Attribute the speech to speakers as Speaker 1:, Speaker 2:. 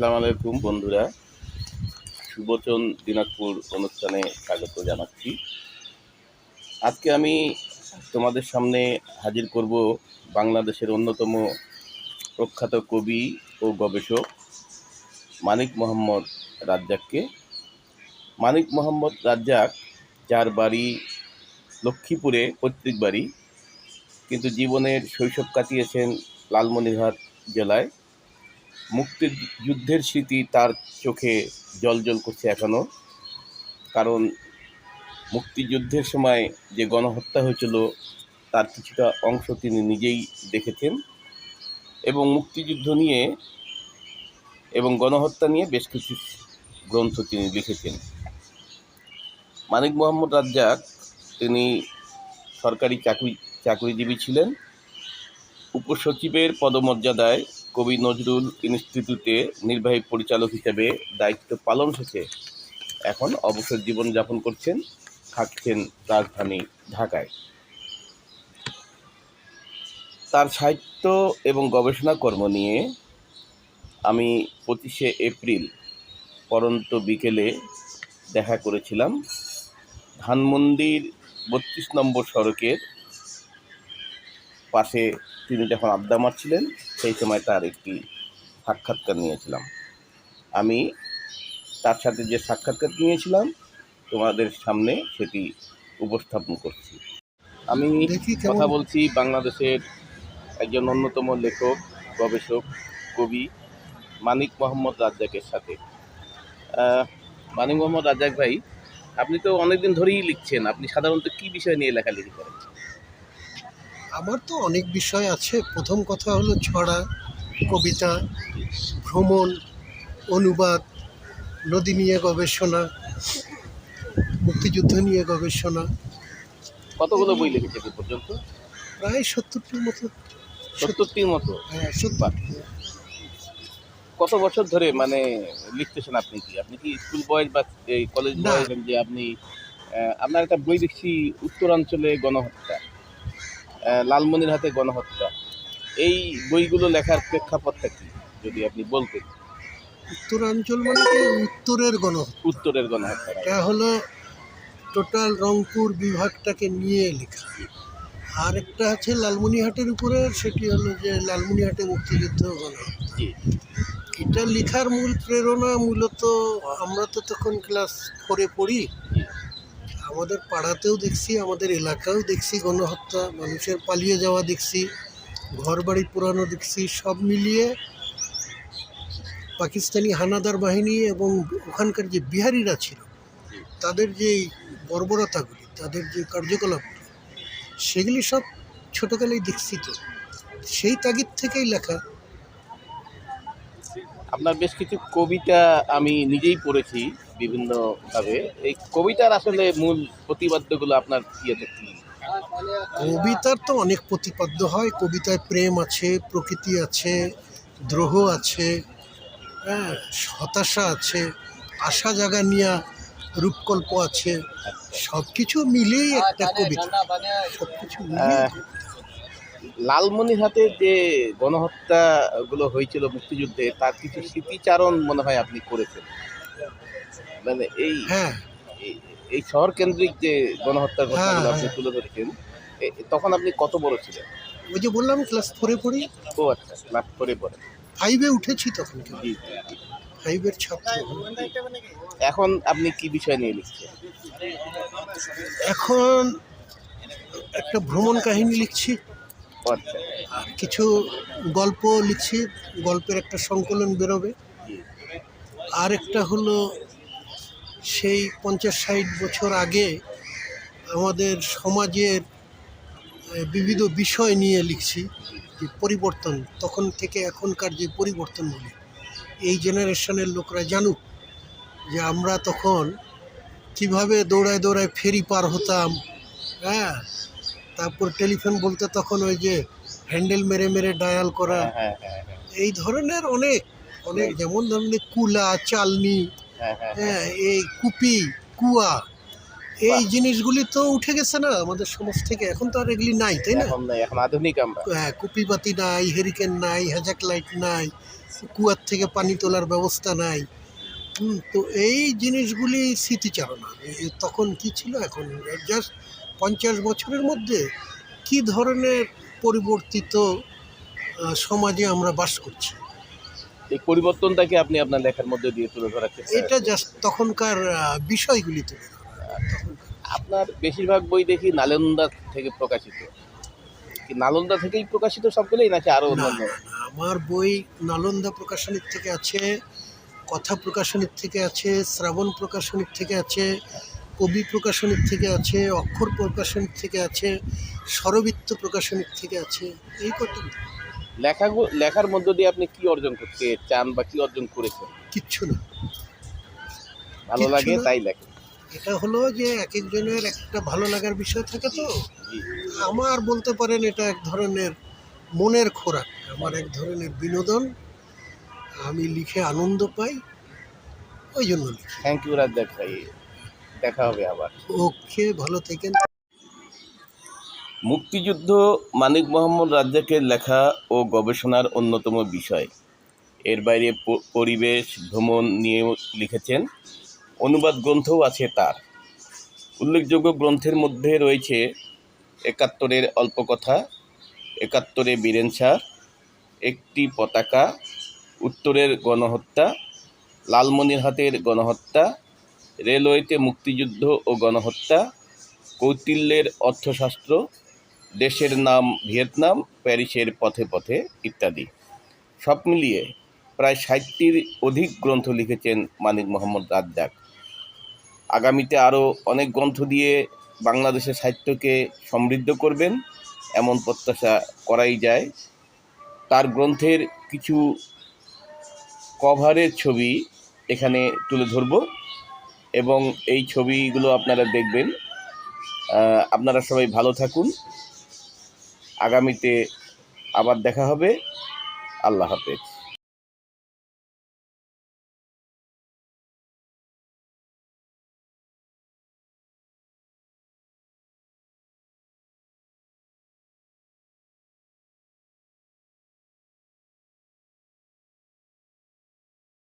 Speaker 1: আসসালামু আলাইকুম বন্ধুরা। সুবচন দিনাজপুর অনুষ্ঠানে স্বাগত জানাচ্ছি। আজকে আমি তোমাদের সামনে হাজির করব বাংলাদেশের অন্যতম প্রখ্যাত কবি ও গবেষক মানিক মোহাম্মদ রাজ্জাককে। মানিক মোহাম্মদ রাজ্জাক যার বাড়ি লক্ষ্মীপুরে, পৈতৃক বাড়ি, কিন্তু জীবনের শৈশব কাটিয়েছেন লালমনিরহাট জেলায়। মুক্তির যুদ্ধের স্মৃতি তার চোখে জল করছে এখনও কারণ মুক্তিযুদ্ধের সময় যে গণহত্যা হয়েছিল, তার কিছুটা অংশ তিনি নিজেই দেখেছেন। এবং মুক্তিযুদ্ধ নিয়ে এবং গণহত্যা নিয়ে বেশ কিছু গ্রন্থ তিনি লিখেছেন। মানিক মোহাম্মদ রাজ্জাক তিনি সরকারি চাকরি, চাকরিজীবী ছিলেন। উপসচিবের পদমর্যাদায় কবি নজরুল ইনস্টিটিউটে নির্বাহী পরিচালক হিসেবে দায়িত্ব পালন শেষে এখন অবসর জীবন যাপন করছেন, থাকছেন রাজধানী ঢাকায়। তার সাহিত্য এবং গবেষণা কর্ম নিয়ে আমি পঁচিশে এপ্রিল পরন্ত বিকেলে দেখা করেছিলাম ধানমন্দির বত্রিশ নম্বর সড়কের পাশে তিনি যখন আড্ডা মারছিলেন সেই সময় তার একটি সাক্ষাৎকার নিয়েছিলাম। আমি তার সাথে যে সাক্ষাৎকার নিয়েছিলাম তোমাদের সামনে সেটি উপস্থাপন করছি। আমি কথা বলছি বাংলাদেশের একজন অন্যতম লেখক গবেষক কবি মানিক মোহাম্মদ রাজ্জাকের সাথে। মানিক মোহাম্মদ রাজ্জাক ভাই আপনি তো অনেকদিন ধরেই লিখছেন। আপনি সাধারণত কি বিষয় নিয়ে লেখালেখি করেন?
Speaker 2: আমার তো অনেক বিষয় আছে। প্রথম কথা হলো ছড়া কবিতা ভ্রমণ অনুবাদ নদী নিয়ে গবেষণা মুক্তিযুদ্ধ নিয়ে গবেষণা।
Speaker 1: কতগুলো বই লিখেছেন এ পর্যন্ত?
Speaker 2: প্রায় সত্তরটির মতো।
Speaker 1: সত্তরটির মতো?
Speaker 2: হ্যাঁ সত্তর
Speaker 1: কত বছর ধরে মানে লিখতেছেন আপনি কি? আপনি কি স্কুল বয়স বা কলেজ। বয়স যে আপনি আপনার একটা বই দেখছি উত্তরাঞ্চলে গণহত্যা। আহ, লালমনির হাতে গণহত্যা। এই বইগুলো লেখার প্রেক্ষাপটটা কি যদি আপনি বলতেন?
Speaker 2: উত্তরাঞ্চল মানে কি? উত্তরের গণহত্যা।
Speaker 1: উত্তরের গণহত্যা।
Speaker 2: এটা হলো টোটাল রংপুর বিভাগটাকে নিয়ে লেখা। আর একটা আছে লালমনিহাটের উপরে সেটি হলো যে লালমনিহাটে মুক্তিযুদ্ধ গণহত্যা। এটা লেখার মূল প্রেরণা মূলত আমরা তো তখন ক্লাস ফোরে পড়ি। আমাদের পাড়াতেও দেখছি, আমাদের এলাকাও দেখছি, গণহত্যা, মানুষের পালিয়ে যাওয়া দেখছি ঘর বাড়ি পুরানো দেখছি, সব মিলিয়ে পাকিস্তানি হানাদার বাহিনী এবং ওখানকার যে বিহারিরা ছিল, তাদের যে বর্বরতাগুলি, তাদের যে কার্যকলাপগুলি, সেগুলি সব ছোটোকালেই দেখছি তো। সেই তাগিদ থেকেই লেখা।
Speaker 1: আপনার বেশ কিছু কবিতা আমি নিজেই পড়েছি। বিভিন্নভাবে। এই কবিতার আসলে মূল প্রতিবাদ্যগুলো আপনার ইয়েতে কি?
Speaker 2: কবিতার তো অনেক প্রতিপাদ্য হয়। কবিতায় প্রেম আছে প্রকৃতি আছে দ্রোহ আছে হ্যাঁ হতাশা আছে আশা জাগা নিয়া রূপকল্প আছে। সব কিছু মিলেই একটা কবিতা। সব কিছু
Speaker 1: হাতে যে গণহত্যাগুলো হয়েছিল মুক্তিযুদ্ধে তার কিছু স্মৃতিচারণ মনে হয় আপনি করেছেন? মানে এই
Speaker 2: হ্যাঁ।
Speaker 1: এই- শহর কেন্দ্রিক যে গণহত্যার ঘটনাগুলো
Speaker 2: হ্যাঁ,
Speaker 1: আপনি
Speaker 2: হ্যাঁ।
Speaker 1: তুলে ধরেছেন তখন আপনি কত বড় ছিলেন?
Speaker 2: ওই যে বললাম ক্লাস ফোরে পড়ি।
Speaker 1: ও আচ্ছা ক্লাস ফোরে পড়ে।
Speaker 2: ফাইভে উঠেছি তখন। ফাইভের ছাত্র
Speaker 1: এখন আপনি কি বিষয় নিয়ে লিখছেন?
Speaker 2: এখন একটা ভ্রমণ কাহিনী লিখছি।
Speaker 1: আচ্ছা।
Speaker 2: আর কিছু গল্প লিখছি। গল্পের একটা সংকলন বেরোবে। আর একটা হলো সেই পঞ্চাশ ষাট বছর আগে আমাদের সমাজের বিবিধ বিষয় নিয়ে লিখছি যে পরিবর্তন তখন থেকে এখনকার যে পরিবর্তনগুলি এই জেনারেশনের লোকরা জানুক যে আমরা তখন কীভাবে দৌড়ায় দৌড়ায় ফেরি পার হতাম হ্যাঁ? তারপর টেলিফোন বলতে তখন ওই যে হ্যান্ডেল মেরে মেরে ডায়াল করা
Speaker 1: হ্যাঁ হ্যাঁ হ্যাঁ।
Speaker 2: এই ধরনের অনেক অনেক যেমন ধরনের কুলা চালনি
Speaker 1: হ্যাঁ হ্যাঁ হ্যাঁ।
Speaker 2: হ্যাঁ এই কুপি কুয়া এই জিনিসগুলি তো উঠে গেছে না আমাদের সমাজ থেকে এখন তো আর এগুলি নাই তাই না?
Speaker 1: এখন নাই এখন আধুনিক আমরা।
Speaker 2: হ্যাঁ কুপিবাতি নাই হেরিকেন নাই হ্যাজাক লাইট নাই কুয়ার থেকে পানি তোলার ব্যবস্থা নাই। তো এই জিনিসগুলি স্মৃতিচারণা। তখন কি ছিল এখন? জাস্ট পঞ্চাশ বছরের মধ্যে কি ধরনের পরিবর্তিত সমাজে আমরা বাস করছি?
Speaker 1: এই পরিবর্তনটাকে আপনি আপনার লেখার মধ্যে দিয়ে তুলে ধরার চেষ্টা
Speaker 2: এটা জাস্ট তখনকার বিষয়গুলি তুলে
Speaker 1: আপনার বেশিরভাগ বই দেখি নালন্দা থেকে প্রকাশিত। কি নালন্দা থেকেই প্রকাশিত সবগুলোই নাকি
Speaker 2: আরও
Speaker 1: অন্যান্য?
Speaker 2: আমার বই নালন্দা প্রকাশনীর থেকে আছে কথা প্রকাশনীর থেকে আছে শ্রাবণ প্রকাশনীর থেকে আছে কবি প্রকাশনীর থেকে আছে অক্ষর প্রকাশনীর থেকে আছে স্বরবৃত্ত প্রকাশনীর থেকে আছে এই কটি
Speaker 1: লেখা লেখার মধ্য দিয়ে আপনি কি অর্জন করতে চান বা কি অর্জন করেছেন?
Speaker 2: কিচ্ছু না।
Speaker 1: ভালো লাগে তাই লেখেন
Speaker 2: এটা হলো যে এক একজনের একটা ভালো লাগার বিষয় থাকে তো। আমার বলতে পারেন এটা এক ধরনের মনের খোরাক আমার এক ধরনের বিনোদন। আমি লিখে আনন্দ পাই ওই জন্য
Speaker 1: থ্যাংক ইউ রাজ্জাক ভাই। দেখা হবে আবার।
Speaker 2: ওকে ভালো থেকেন।
Speaker 1: মুক্তিযুদ্ধ মানিক মোহাম্মদ রাজ্জাকের লেখা ও গবেষণার অন্যতম বিষয়। এর বাইরে পরিবেশ, ভ্রমণ নিয়েও লিখেছেন। অনুবাদ গ্রন্থও আছে তার। উল্লেখযোগ্য গ্রন্থের মধ্যে রয়েছে একাত্তরের অল্প কথা একাত্তরে বীরেন সার একটি পতাকা, উত্তরের গণহত্যা, লালমনিরহাটের গণহত্যা, রেলওয়েতে মুক্তিযুদ্ধ ও গণহত্যা, কৌটিল্যের অর্থশাস্ত্র দেশের নাম ভিয়েতনাম, প্যারিসের পথে পথে ইত্যাদি। সব মিলিয়ে প্রায় ষাটটির অধিক গ্রন্থ লিখেছেন মানিক মোহাম্মদ রাজ্জাক। আগামীতে আরও অনেক গ্রন্থ দিয়ে বাংলাদেশের সাহিত্যকে সমৃদ্ধ করবেন, এমন প্রত্যাশা করাই যায়। তার গ্রন্থের কিছু কভারের ছবি এখানে তুলে ধরব এবং এই ছবিগুলো আপনারা দেখবেন। আপনারা সবাই ভালো থাকুন। আগামীতে আবার দেখা হবে। আল্লাহ হাফেজ।